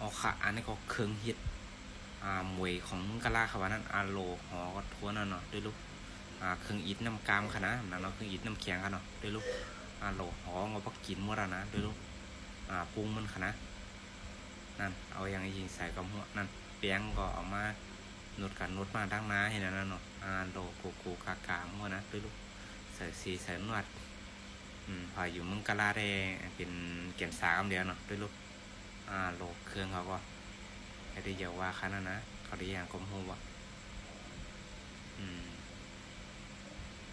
ออกค่ะอันนี้ก็เครื่องฮิตอ่ามวยของกะลาเขาว่านั่นอาโลหอก็ทัวนั่นเนาะด้วยลูกอ่าเครื่องอิดน้ำกามค่ะนะนั่นเนาะเครื่องอิดน้ำแข็งค่ะเนาะด้วยลูกอาโลหองอาปักกินมดแล้วนะด้วยลูกอ่าปรุงมันค่ะนะนั่นเอาอย่างยิงใส่กับหัวนั่นเปียงก็เอามาหนวดกันนวดมาดังน้าเห็นนั่นเนาะอาโลโกโกกากาหมดนะด้วยลูกใส่สีใส่นวดอืมพออยู่มึงกะลาได้เป็นเกียนสามเดียวเนาะด้วยลูก อ่าโลกเครื่องเขาก็ไม่ได้เยาว่าคันนั้นนะเขาได้อย่างกลมหัวอืม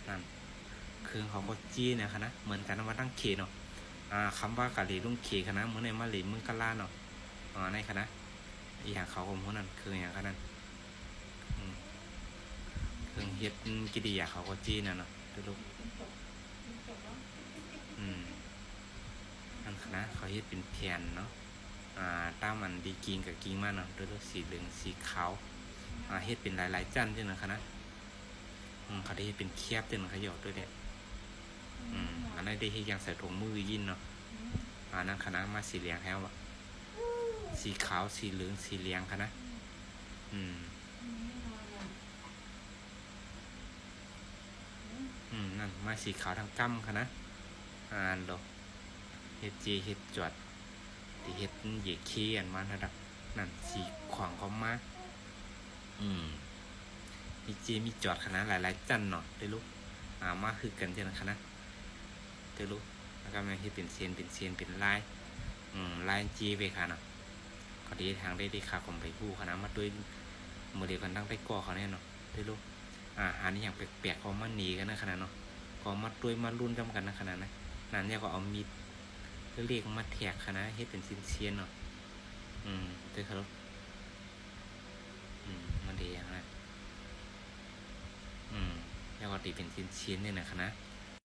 นั่นเครื่องเขาก็จี้เนี่ยคณะเหมือนกันนว่าตั้งเคเนาะอ่าคำว่ากะหรี่ลุงเคคณะเหมือนในมาหลีมึงกะล่าเนาะอ่าในคณะอีอย่างเขากลมหัวนั่นคืออย่างคันนั้นเครื่องเฮ็ดกิดีอย่างเขาก็จี้เนี่ยเนาะดูลูกอืมนั่นคณะเขาเฮ็ดเป็นแผ่นเนาะ อ่าตามมันดีกิงกับกิงมาเนาะด้วยสีเหลืองสีขาวอ่าเฮ็ดเป็นหลาย ๆ จันด้วยนะคะนะอืมเขาได้เฮ็ดเป็นเคียบด้วยนะเขาหยอดด้วยเนี่ยอืมอันนั้นได้เฮ็ดอย่างใส่ถุงมือยินเนาะอ่านั่นคณะมาสีเหลืองแล้วอะสีขาวสีเหลืองสีเหลืองคะนะอืมอืมนั่นมาสีขาวทั้งกั้มคะนะอ่านดอกเฮ็ดจีเฮ็ดจวด ที่เฮ็ดเหยกขี้อันมาระดับนั่นสีขวางเขามาอืมมีเจมีจอดคณะหลายๆ จันเนาะได้ลูกอ่ามาคือกันเจ้าคณะได้ลูกแล้วก็มาที่เป็นเซียนเป็นเซียนเป็นลายอืมลายจีไปค่ะเนาะก็ดีทางได้ดีค่ะผมไปผู้คณะมาด้วยมือเดียวกันตั้งไปก่อเขาแน่เนาะได้ลูกอ่าหานี่อย่างแปลกๆเขามาหนีกันนะขนาดเนาะก็มาด้วยมารุ่นจำกันนะขนาดนั้นนั่นเนี่ยก็เอามีด เรียกมาแทกคณะเฮ็ดเป็นชิ้นเชียนเนาะอืมเด้อครับอืมมันดีอย่างนั้นอืมแล้วก็ตีเป็นชิ้นเชียนเนี่ยนะคณะ